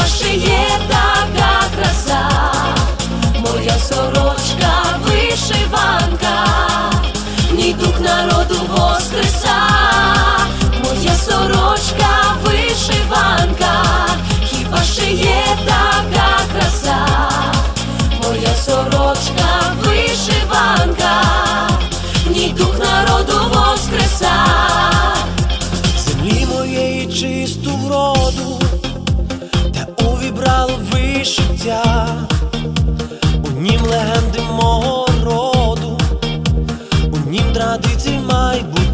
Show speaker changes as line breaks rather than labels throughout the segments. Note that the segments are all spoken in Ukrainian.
ще є така краса, моя сорочка вишиванка,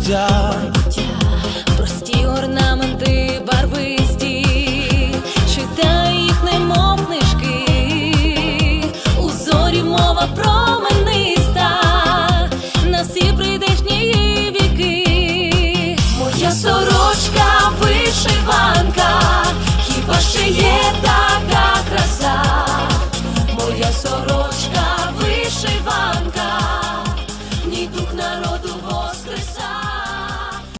життя, прості орнаменти, барвисті, читай їх, немов книжки, у зорі
мова промениста, на всі прийдешні віки, моя сорочка, вишиванка, хіба ще така краса, моя сорочка, вишиванка.